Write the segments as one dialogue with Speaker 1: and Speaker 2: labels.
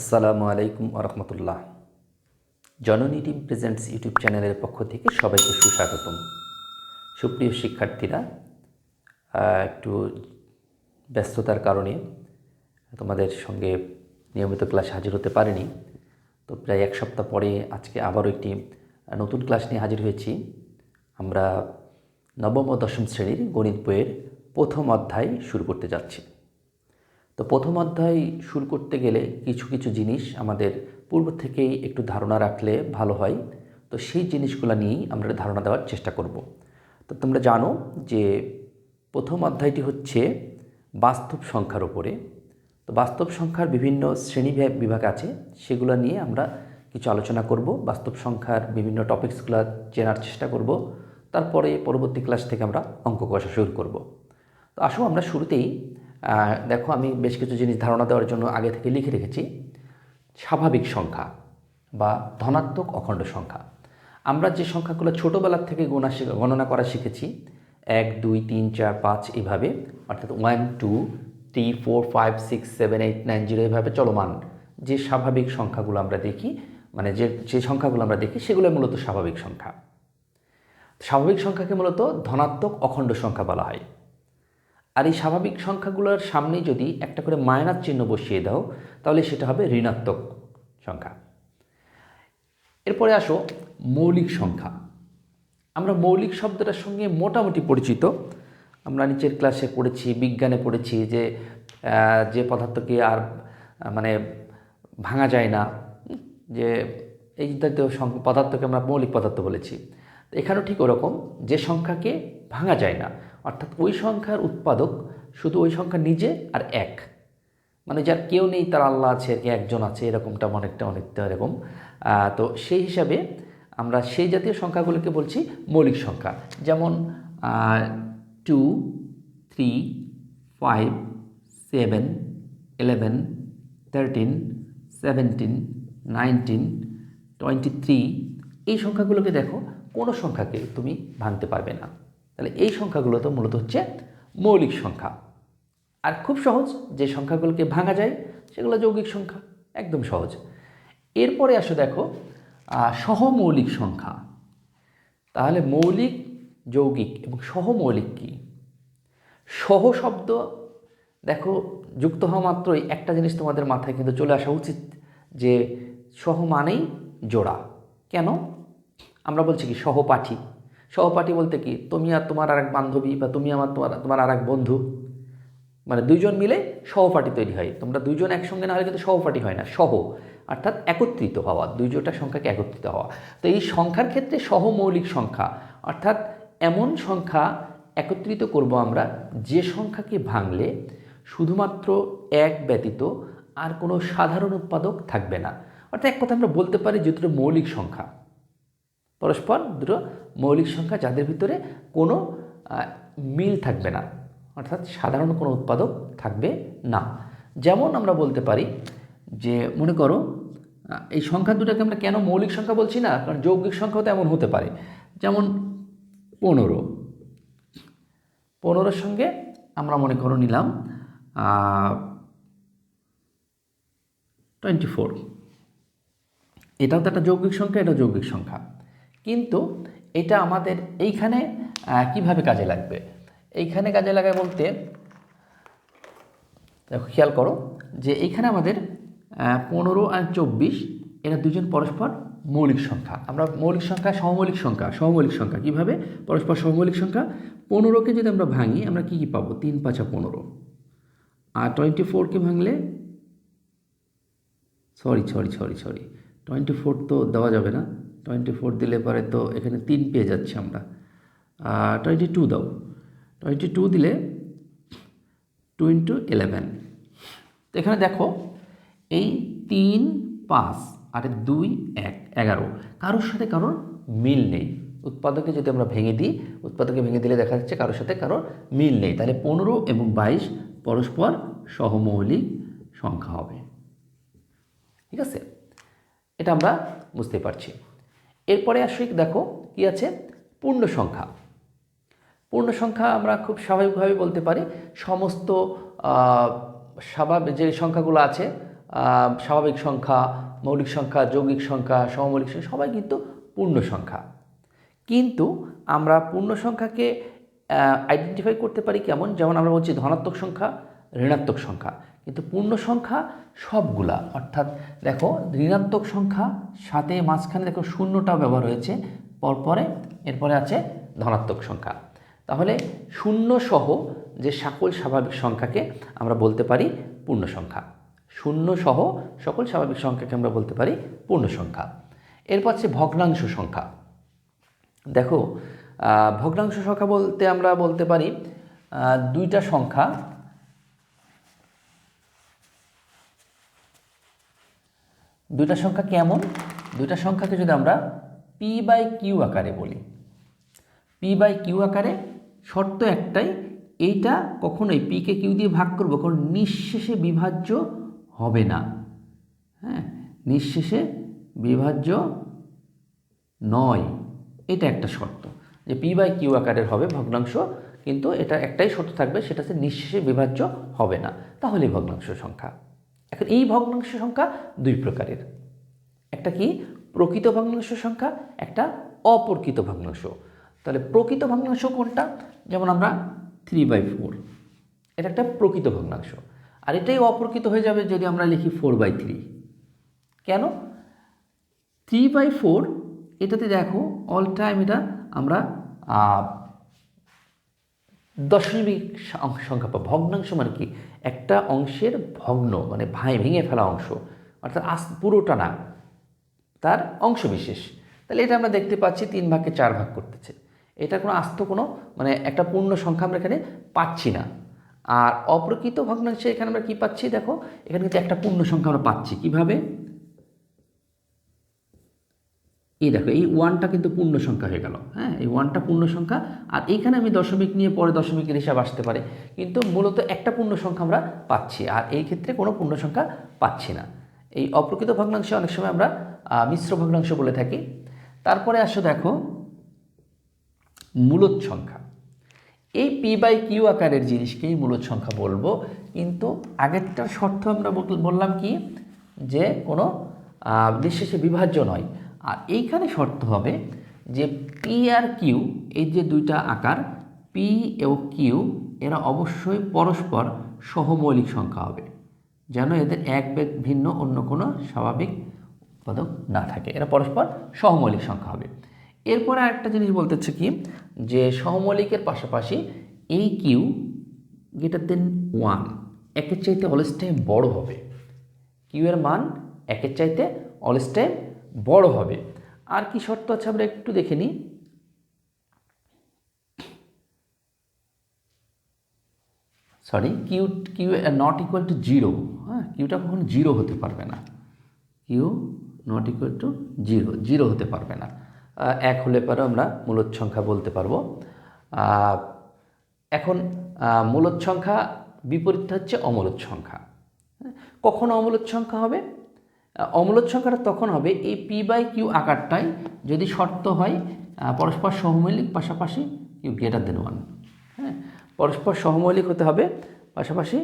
Speaker 1: আসসালামু আলাইকুম আরহামতুল্লাহ জননী টিম প্রেজেন্টস ইউটিউব চ্যানেলের পক্ষ থেকে সবাইকে সুস্বাগতম। সুপ্রিয় শিক্ষার্থীরা একটু ব্যস্ততার কারণে তোমাদের সঙ্গে নিয়মিত ক্লাস হাজির হতে পারিনি। তো প্রায় এক সপ্তাহ পরে আজকে আবারও একটি নতুন ক্লাস নিয়ে হাজির হয়েছি। আমরা নবম ও দশম শ্রেণির গণিত বইয়ের প্রথম অধ্যায় শুরু করতে যাচ্ছি। তো প্রথম অধ্যায় শুরু করতে গেলে কিছু কিছু জিনিস আমাদের পূর্ব থেকেই একটু ধারণা রাখলে ভালো হয়। তো সেই জিনিসগুলো নিয়েই আমরা ধারণা দেওয়ার চেষ্টা করব। তো তোমরা জানো যে প্রথম অধ্যায়টি হচ্ছে বাস্তব সংখ্যার ওপরে তো বাস্তব সংখ্যার বিভিন্ন শ্রেণি বিভাগ আছে, সেগুলো নিয়ে আমরা কিছু আলোচনা করব। বাস্তব সংখ্যার বিভিন্ন টপিকসগুলো চেনার চেষ্টা করব। তারপরে পরবর্তী ক্লাস থেকে আমরা অঙ্ক কষা শুরু করব। তো আসো আমরা শুরুতেই দেখো আমি বেশ কিছু জিনিস ধারণা দেওয়ার জন্য আগে থেকে লিখে রেখেছি। স্বাভাবিক সংখ্যা বা ধনাত্মক অখণ্ড সংখ্যা। আমরা যে সংখ্যাগুলো ছোটোবেলার থেকে গোনা গণনা করা শিখেছি, এক, দুই, তিন, চার, পাঁচ এভাবে, অর্থাৎ one, two, three, four, five, six, seven, eight, nine, zero এভাবে চলমান যে স্বাভাবিক সংখ্যাগুলো আমরা দেখি মানে যে যে সংখ্যাগুলো আমরা দেখি সেগুলো মূলত স্বাভাবিক সংখ্যা। স্বাভাবিক সংখ্যাকে মূলত ধনাত্মক অখণ্ড সংখ্যা বলা হয়। আর এই স্বাভাবিক সংখ্যাগুলোর সামনে যদি একটা করে মাইনাস চিহ্ন বসিয়ে দাও, তাহলে সেটা হবে ঋণাত্মক সংখ্যা। এরপরে আসো মৌলিক সংখ্যা। আমরা মৌলিক শব্দটার সঙ্গে মোটামুটি পরিচিত। আমরা নিচের ক্লাসে পড়েছি, বিজ্ঞানে পড়েছি যে যে পদার্থকে আর মানে ভাঙা যায় না। যে, এই জাতীয় পদার্থকে আমরা মৌলিক পদার্থ বলেছি। এখানেও ঠিক ওরকম, যে সংখ্যাকে ভাঙা যায় না অর্থাৎ ওই সংখ্যার উৎপাদক শুধু ওই সংখ্যা নিজে আর এক। মানে যার কেউ নেই, তার আল্লাহ আছে আর কি একজন আছে, এরকমটা অনেকটা অনেকটা এরকম। তো সেই হিসাবে আমরা সেই জাতীয় সংখ্যাগুলোকে বলছি মৌলিক সংখ্যা। যেমন two three five seven eleven thirteen seventeen nineteen twenty three এই সংখ্যাগুলোকে দেখো, কোনো সংখ্যাকে তুমি ভাঙতে পারবে না। তাহলে এই সংখ্যাগুলো তো মূলত হচ্ছে মৌলিক সংখ্যা। আর খুব সহজ, যে সংখ্যাগুলোকে ভাঙা যায়, সেগুলো যৌগিক সংখ্যা, একদম সহজ। এরপরে আসো দেখো সহমৌলিক সংখ্যা। তাহলে মৌলিক, যৌগিক এবং সহমৌলিক কী? সহ শব্দ, দেখো, যুক্ত হওয়া মাত্রই একটা জিনিস তোমাদের মাথায় কিন্তু চলে আসা উচিত, যে সহ মানেই জোড়া। কেন? আমরা বলছি কি, সহপাঠী। সহপাঠী বলতে কি, তুমি আর তোমার আর এক বান্ধবী বা তুমি আমার তোমার তোমার আর এক বন্ধু। মানে দুইজন মিলে সহপাঠী তৈরি হয়। তোমরা দুইজন একসঙ্গে না হলে কিন্তু সহপাঠী হয় না, সহ। অর্থাৎ একত্রিত হওয়া, দুইজোটা সংখ্যাকে একত্রিত হওয়া। তো এই সংখ্যার ক্ষেত্রে সহমৌলিক সংখ্যা, অর্থাৎ এমন সংখ্যা একত্রিত করব আমরা, যে সংখ্যাকে ভাঙলে শুধুমাত্র এক ব্যতীত আর কোনো সাধারণ উৎপাদক থাকবে না। অর্থাৎ এক কথা আমরা বলতে পারি যে দুটো মৌলিক সংখ্যা। পরস্পর দুটো মৌলিক সংখ্যা যাদের ভিতরে কোনো মিল থাকবে না। অর্থাৎ সাধারণ কোনো উৎপাদক থাকবে না। যেমন আমরা বলতে পারি যে, মনে করো এই সংখ্যা দুটাকে আমরা কেন মৌলিক সংখ্যা বলছি না? কারণ যৌগিক সংখ্যাও তো এমন হতে পারে। যেমন পনেরো। পনেরোর সঙ্গে আমরা মনে করো নিলাম টোয়েন্টি ফোর। এটাও তো একটা যৌগিক সংখ্যা, এটা যৌগিক সংখ্যা। কিন্তু এটা আমাদের এইখানে কীভাবে কাজে লাগবে? এইখানে কাজে লাগায় বলতে, দেখো, খেয়াল করো যে এইখানে আমাদের পনেরো আর চব্বিশ, এরা দুজন পরস্পর মৌলিক সংখ্যা। আমরা মৌলিক সংখ্যা, সমমৌলিক সংখ্যা সমমৌলিক সংখ্যা কীভাবে? পরস্পর সমমৌলিক সংখ্যা। পনেরোকে যদি আমরা ভাঙি, আমরা কি কি পাবো? তিন পাঁচা পনেরো। আর টোয়েন্টি ফোরকে ভাঙলে, sorry sorry sorry sorry twenty four তো দেওয়া যাবে না। টোয়েন্টি ফোর দিলে পরে তো এখানে তিন পেয়ে যাচ্ছি আমরা। টোয়েন্টি টু দাও। টোয়েন্টি টু দিলে টু ইন্টু ইলেভেন তো এখানে দেখো, এই তিন, পাঁচ, আর দুই, এক, এগারো। কারোর সাথে কারোর মিল নেই। উৎপাদকে যদি আমরা ভেঙে দিই, উৎপাদকে ভেঙে দিলে দেখা যাচ্ছে কারোর সাথে কারোর মিল নেই। তাহলে পনেরো এবং বাইশ পরস্পর সহমৌলিক সংখ্যা হবে। ঠিক আছে? এটা আমরা বুঝতে পারছি। এরপরে আসি, দেখো, কি আছে? পূর্ণ সংখ্যা। পূর্ণ সংখ্যা আমরা খুব স্বাভাবিকভাবে বলতে পারি, সমস্ত স্বাভাবিক যে সংখ্যাগুলো আছে স্বাভাবিক সংখ্যা, মৌলিক সংখ্যা, যৌগিক সংখ্যা, সমমৌলিক সংখ্যা, সবাই কিন্তু পূর্ণ সংখ্যা। কিন্তু আমরা পূর্ণ সংখ্যাকে আইডেন্টিফাই করতে পারি কেমন? যেমন আমরা বলছি ধনাত্মক সংখ্যা, ঋণাত্মক সংখ্যা। কিন্তু পূর্ণ সংখ্যা সবগুলা। অর্থাৎ দেখো, ঋণাত্মক সংখ্যা সাথে মাঝখানে দেখো শূন্যটাও ব্যবহার হয়েছে, পরপরে এরপরে আছে ধনাত্মক সংখ্যা। তাহলে শূন্য সহ যে সকল স্বাভাবিক সংখ্যাকে আমরা বলতে পারি পূর্ণ সংখ্যা। শূন্য সহ সকল স্বাভাবিক সংখ্যাকে আমরা বলতে পারি পূর্ণ সংখ্যা। এরপর আছে ভগ্নাংশ সংখ্যা। দেখো ভগ্নাংশ সংখ্যা বলতে আমরা বলতে পারি দুইটা সংখ্যা দুইটা সংখ্যা কেমন? দুইটা সংখ্যাকে যদি আমরা পি বাই কিউ আকারে বলি পি বাই কিউ আকারে শর্ত একটাই, এইটা কখনোই পিকে কিউ দিয়ে ভাগ করব, কারণ নিঃশেষে বিভাজ্য হবে না। হ্যাঁ নিঃশেষে বিভাজ্য নয়। এটা একটা শর্ত যে পি বাই কিউ আকারের হবে ভগ্নাংশ, কিন্তু এটা একটাই শর্ত থাকবে, সেটা হচ্ছে নিঃশেষে বিভাজ্য হবে না। তাহলেই ভগ্নাংশ সংখ্যা। এখন এই ভগ্নাংশ সংখ্যা দুই প্রকারের। একটা কি? প্রকৃত ভগ্নাংশ সংখ্যা, একটা অপ্রকৃত ভগ্নাংশ। তাহলে প্রকৃত ভগ্নাংশ কোনটা? যেমন আমরা থ্রি বাই ফোর এটা একটা প্রকৃত ভগ্নাংশ। আর এটাই অপ্রকৃত হয়ে যাবে যদি আমরা লিখি ফোর বাই থ্রি কেন? থ্রি বাই ফোর এটাতে দেখো অল টাইম এটা আমরা দশমিক সংখ্যা পাবো ভগ্নাংশ মানে কি? একটা অংশের ভগ্ন মানে ভাই ভেঙে ফেলা অংশ। অর্থাৎ আস পুরোটা না, তার অংশ বিশেষ। তাহলে এটা আমরা দেখতে পাচ্ছি তিন ভাগকে চার ভাগ করতেছে। এটা কোনো আস্ত কোনো মানে একটা পূর্ণ সংখ্যা আমরা এখানে পাচ্ছি না। আর অপ্রকৃত ভগ্নাংশে এখানে আমরা কি পাচ্ছি? দেখো, এখানে কিন্তু একটা পূর্ণ সংখ্যা আমরা পাচ্ছি। কীভাবে? এই দেখো, এই ওয়ানটা কিন্তু পূর্ণ সংখ্যা হয়ে গেল হ্যাঁ? এই ওয়ানটা পূর্ণ সংখ্যা, আর এইখানে আমি দশমিক নিয়ে পরে দশমিকের হিসাব আসতে পারে। কিন্তু মূলত একটা পূর্ণ সংখ্যা আমরা পাচ্ছি, আর এই ক্ষেত্রে কোনো পূর্ণ সংখ্যা পাচ্ছি না। এই অপ্রকৃত ভগ্নাংশে অনেক সময় আমরা মিশ্র ভগ্নাংশ বলে থাকি। তারপরে আসো দেখো, মূলত সংখ্যা। এই পি বাই কিউ আকারের জিনিসকেই মূলত সংখ্যা বলব, কিন্তু আগেরটার শর্ত আমরা বল- বললাম কি? যে কোনো নিঃশেষে বিভাজ্য নয়। আর এইখানে শর্ত হবে যে পি আর কিউ এই যে দুইটা আকার পি ও কিউ এরা অবশ্যই পরস্পর সহমৌলিক সংখ্যা হবে, যেন এদের এক বেগ ভিন্ন অন্য কোনো স্বাভাবিক উৎপাদক না থাকে। এরা পরস্পর সহমৌলিক সংখ্যা হবে। এরপরে আরেকটা জিনিস বলতেছে কি, যে সহমৌলিকের পাশাপাশি এই কিউ গ্রেটার দেন ওয়ান একের চাইতে অলস বড় হবে। কিউ এর মান একের চাইতে অলস বড় হবে। আর কি শর্ত আছে আমরা একটু দেখে নিই। Sorry q q not equal to zero হ্যাঁ কিউটা কখনো জিরো হতে পারবে না। Q not equal to zero zero হতে পারবে না। এক হলে পরে আমরা মূলত সংখ্যা বলতে পারব। এখন মূলত সংখ্যা বিপরীত হচ্ছে অমূলত সংখ্যা। হ্যাঁ, কখন অমূলত সংখ্যা হবে? অমূলত সংখ্যাটা তখন হবে এই পি বাই কিউ আকারটাই যদি শর্ত হয় পরস্পর সহমৌলিক পাশাপাশি কিউ গ্রেটার দেন ওয়ান হ্যাঁ পরস্পর সহমৌলিক হতে হবে, পাশাপাশি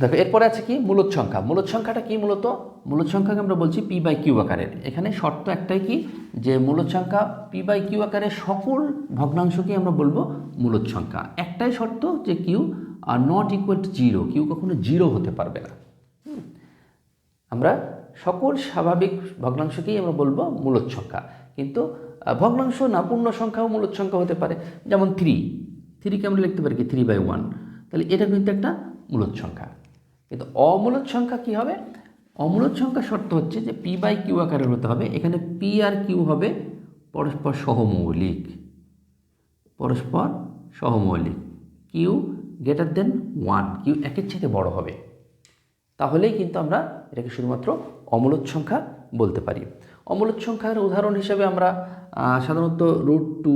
Speaker 1: দেখো, এরপরে আছে কি? মূলত সংখ্যা। মূলত সংখ্যাটা কি মূলত? মূলত সংখ্যাকে আমরা বলছি পি বাই কিউ আকারের। এখানে শর্ত একটাই কি? যে মূলত সংখ্যা পি বাই কিউ আকারের সকল ভগ্নাংশকেই আমরা বলব মূলত সংখ্যা। একটাই শর্ত যে Q R not equal to zero q কখনো জিরো হতে পারবে না। আমরা সকল স্বাভাবিক ভগ্নাংশকেই আমরা বলব মূলত সংখ্যা। কিন্তু ভগ্নাংশ না, পূর্ণ সংখ্যাও মূলত সংখ্যা হতে পারে। যেমন থ্রি থ্রিকে আমরা লিখতে পারি কি? থ্রি বাই ওয়ান তাহলে এটা কিন্তু একটা মূলত সংখ্যা। কিন্তু অমূলত সংখ্যা কি হবে? অমূলত সংখ্যা শর্ত হচ্ছে যে পি বাই কিউ আকারের হতে হবে। এখানে পি আর কিউ হবে পরস্পর সহমৌলিক। পরস্পর সহমৌলিক। Q greater than one q একের চাইতে বড় হবে। তাহলেই কিন্তু আমরা এটাকে শুধুমাত্র অমূলত সংখ্যা বলতে পারি। অমূলত সংখ্যার উদাহরণ হিসেবে আমরা সাধারণত রুট টু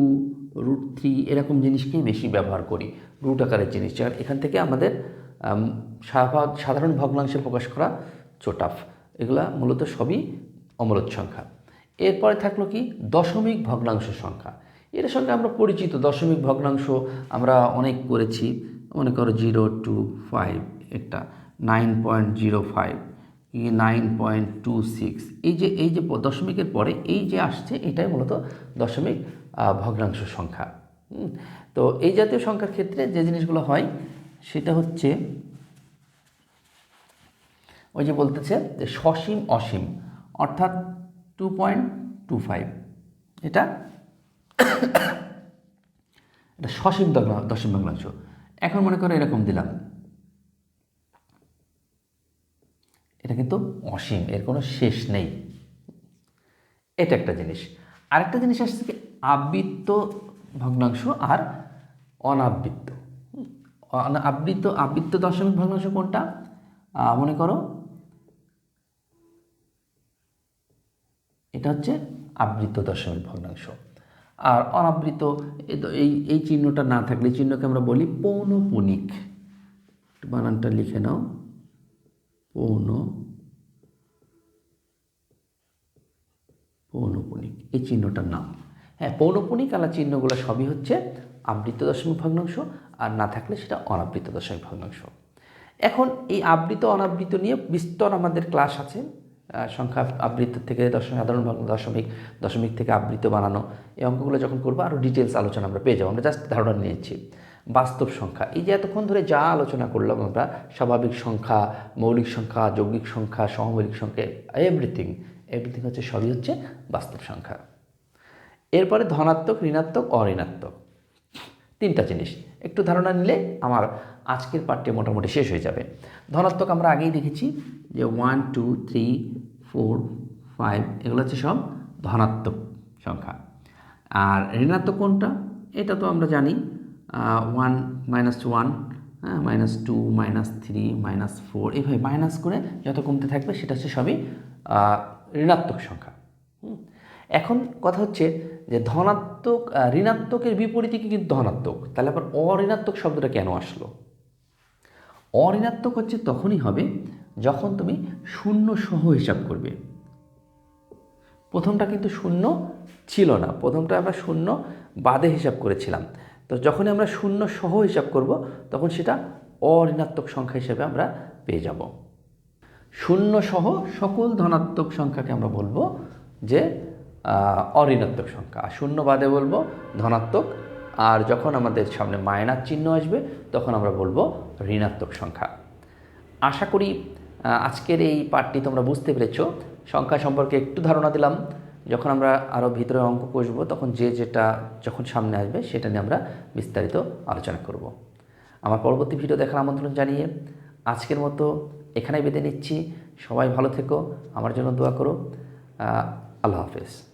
Speaker 1: রুট থ্রি এরকম জিনিসকেই বেশি ব্যবহার করি। রুট আকারের জিনিস। যার এখান থেকে আমাদের সাধারণ ভগ্নাংশে প্রকাশ করা চোটাফ। এগুলা মূলত সবই অমূলত সংখ্যা। এরপরে থাকল কি? দশমিক ভগ্নাংশ সংখ্যা। এর সঙ্গে আমরা পরিচিত দশমিক ভগ্নাংশ আমরা অনেক করেছি। মনে করো জিরো টু ফাইভ একটা, nine point zero five nine point two six. এই যে এই যে দশমিকের পরে এই যে আসছে, এটাই মূলত দশমিক ভগ্নাংশ সংখ্যা। তো এই জাতীয় সংখ্যার ক্ষেত্রে যে জিনিসগুলো হয় সেটা হচ্ছে ওই যে বলতেছে যে সসীম অসীম, অর্থাৎ টু পয়েন্ট টু ফাইভ এটা এটা সসীম দশম ভগ্নাংশ এখন মনে করো এরকম দিলাম। এটা কিন্তু অসীম, এর কোনো শেষ নেই। এটা একটা জিনিস। আরেকটা জিনিস আসছে কি, আবৃত্ত ভগ্নাংশ আর অনাবৃত্ত। আবৃত্ত আবৃত্ত দশমিক ভগ্নাংশ কোনটা? মনে করো। এটা হচ্ছে আবৃত দশমিক ভগ্নাংশ। আর অনাবৃত এই এই চিহ্নটা না থাকলে চিহ্নকে আমরা বলি পৌনপুনিক। বানানটা লিখে নাও। পৌন, পৌনপুনিক, এই চিহ্নটার নাম। হ্যাঁ পৌনপুনিক আলা চিহ্নগুলো সবই হচ্ছে আবৃত দশমিক ভগ্নাংশ আর না থাকলে সেটা অনাবৃত দশমিক ভগ্নাংশ। এখন এই আবৃত অনাবৃত নিয়ে বিস্তর আমাদের ক্লাস আছে সংখ্যা আবৃত থেকে দশমিক সাধারণ দশমিক দশমিক থেকে আবৃত বানানো। এই অঙ্কগুলো যখন করব আরও ডিটেলস আলোচনা আমরা পেয়ে যাব। আমরা জাস্ট ধারণা নিয়েছি বাস্তব সংখ্যা। এই যে এতক্ষণ ধরে যা আলোচনা করলাম আমরা, স্বাভাবিক সংখ্যা, মৌলিক সংখ্যা, যৌগিক সংখ্যা সহমৌলিক সংখ্যা এভরিথিং এভরিথিং হচ্ছে সবই হচ্ছে বাস্তব সংখ্যা। এরপরে ধনাত্মক, ঋণাত্মক, অঋণাত্মক। তিনটা জিনিস। একটু ধারণা নিলে আমার আজকের পাঠটি মোটামুটি শেষ হয়ে যাবে। ধনাত্মক আমরা আগেই দেখেছি যে one two three four five এগুলো হচ্ছে সব ধনাত্মক সংখ্যা। আর ঋণাত্মক কোনটা? এটা তো আমরা জানি ওয়ান মাইনাস ওয়ান হ্যাঁ minus two minus three minus four এইভাবে মাইনাস করে যত কমতে থাকবে সেটা হচ্ছে সবই ঋণাত্মক সংখ্যা। এখন কথা হচ্ছে যে ধনাত্মক ঋণাত্মকের বিপরীতে কিন্তু ধনাত্মক? তাহলে আবার অঋণাত্মক শব্দটা কেন আসলো? অঋণাত্মক হচ্ছে তখনই হবে যখন তুমি শূন্য সহ হিসাব করবে। প্রথমটা কিন্তু শূন্য ছিল না। প্রথমটা আমরা শূন্য বাদে হিসাব করেছিলাম। তো যখনই আমরা শূন্য সহ হিসাব করব, তখন সেটা অঋণাত্মক সংখ্যা হিসেবে আমরা পেয়ে যাব। শূন্য সহ সকল ধনাত্মক সংখ্যাকে আমরা বলব যে অঋণাত্মক সংখ্যা। আর শূন্য বাদে বলব ধনাত্মক। আর যখন আমাদের সামনে মায়নার চিহ্ন আসবে, তখন আমরা বলব ঋণাত্মক সংখ্যা। আশা করি আজকের এই পাঠটি তোমরা বুঝতে পেরেছ। সংখ্যা সম্পর্কে একটু ধারণা দিলাম। যখন আমরা আরও ভিতরে অঙ্ক কষবো, তখন যে যেটা যখন সামনে আসবে, সেটা নিয়ে আমরা বিস্তারিত আলোচনা করব। আমার পরবর্তী ভিডিও দেখার আমন্ত্রণ জানিয়ে আজকের মতো এখানেই বেঁধে নিচ্ছি। সবাই ভালো থেকো, আমার জন্য দোয়া করো। আল্লাহ হাফেজ।